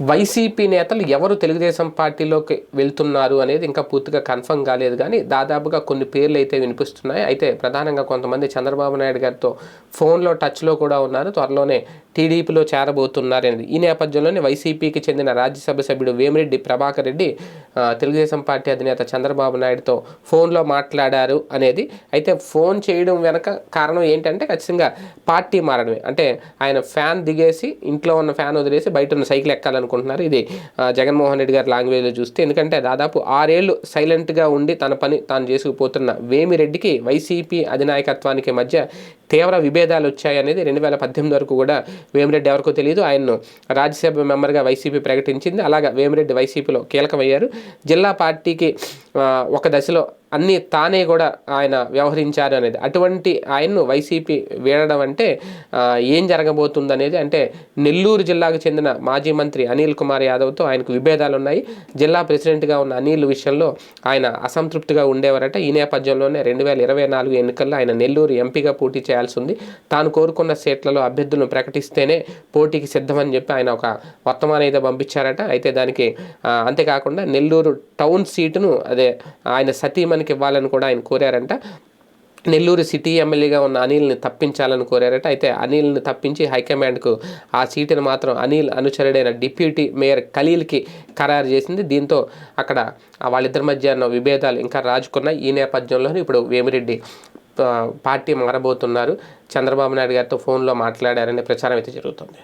YCP నేతలు ఎవరు తెలుగుదేశం పార్టీలోకి వెళ్తున్నారు అనేది ఇంకా పూర్తిగా కన్ఫర్మ్ కాలేదు. కానీ దాదాపుగా కొన్ని పేర్లు అయితే వినిపిస్తున్నాయి. అయితే ప్రధానంగా కొంతమంది చంద్రబాబు నాయుడు గారితో ఫోన్లో టచ్లో కూడా ఉన్నారు. త్వరలోనే టీడీపీలో చేరబోతున్నారనేది ఈ నేపథ్యంలోనే వైసీపీకి చెందిన రాజ్యసభ సభ్యుడు వేమిరెడ్డి ప్రభాకర్ రెడ్డి తెలుగుదేశం పార్టీ అధినేత చంద్రబాబు నాయుడుతో ఫోన్లో మాట్లాడారు అనేది. అయితే ఫోన్ చేయడం వెనక కారణం ఏంటంటే ఖచ్చితంగా పార్టీ మారడమే. అంటే ఆయన ఫ్యాన్ దిగేసి ఇంట్లో ఉన్న ఫ్యాన్ వదిలేసి బయట ఉన్న సైకిల్ అనుకుంటున్నారు. ఇది జగన్మోహన్ రెడ్డి గారి లాంగ్వేజ్లో చూస్తే ఎందుకంటే దాదాపు ఆరేళ్ళు సైలెంట్గా ఉండి తన పని తాను చేసుకుపోతున్న వేమిరెడ్డికి వైసీపీ అధినాయకత్వానికి మధ్య తీవ్ర విభేదాలు వచ్చాయనేది రెండు వేల పద్దెనిమిది వరకు కూడా వేమిరెడ్డి ఎవరికో తెలియదు ఆయన్ను రాజ్యసభ మెంబర్గా వైసీపీ ప్రకటించింది. అలాగా వేమిరెడ్డి వైసీపీలో కీలకమయ్యారు. జిల్లా పార్టీకి ఒక దశలో అన్నీ తానే కూడా ఆయన వ్యవహరించారు అనేది. అటువంటి ఆయన్ను వైసీపీ వీడడం అంటే ఏం జరగబోతుంది అనేది అంటే నెల్లూరు జిల్లాకు చెందిన మాజీ మంత్రి అనిల్ కుమార్ యాదవ్తో ఆయనకు విభేదాలు ఉన్నాయి జిల్లా ప్రెసిడెంట్గా ఉన్న అనిల్ విషయంలో ఆయన అసంతృప్తిగా ఉండేవారట. ఈ నేపథ్యంలోనే రెండు వేల ఇరవై నాలుగు ఎన్నికల్లో ఆయన నెల్లూరు ఎంపీగా పోటీ చేయాల్సి ఉంది తాను కోరుకున్న సీట్లలో అభ్యర్థులను ప్రకటిస్తేనే పోటీకి సిద్ధమని చెప్పి ఆయన ఒక వర్తమానం అయితే పంపించారట. అయితే దానికి అంతేకాకుండా నెల్లూరు టౌన్ సీటును అదే ఆయన మనకి ఇవ్వాలని కూడా ఆయన కోరారంట. నెల్లూరు సిటీ ఎమ్మెల్యేగా ఉన్న అనిల్ని తప్పించాలని కోరారట. అయితే అనిల్ని తప్పించి హైకమాండ్కు ఆ సీటును మాత్రం అనిల్ అనుచరుడైన డిప్యూటీ మేయర్ ఖలీల్కి ఖరారు చేసింది. దీంతో అక్కడ వాళ్ళిద్దరి మధ్య ఉన్న విభేదాలు ఇంకా రాజుకున్నాయి. ఈ నేపథ్యంలోనే ఇప్పుడు వేమిరెడ్డి పార్టీ మారబోతున్నారు. చంద్రబాబు నాయుడు గారితో ఫోన్లో మాట్లాడారనే ప్రచారం అయితే జరుగుతుంది.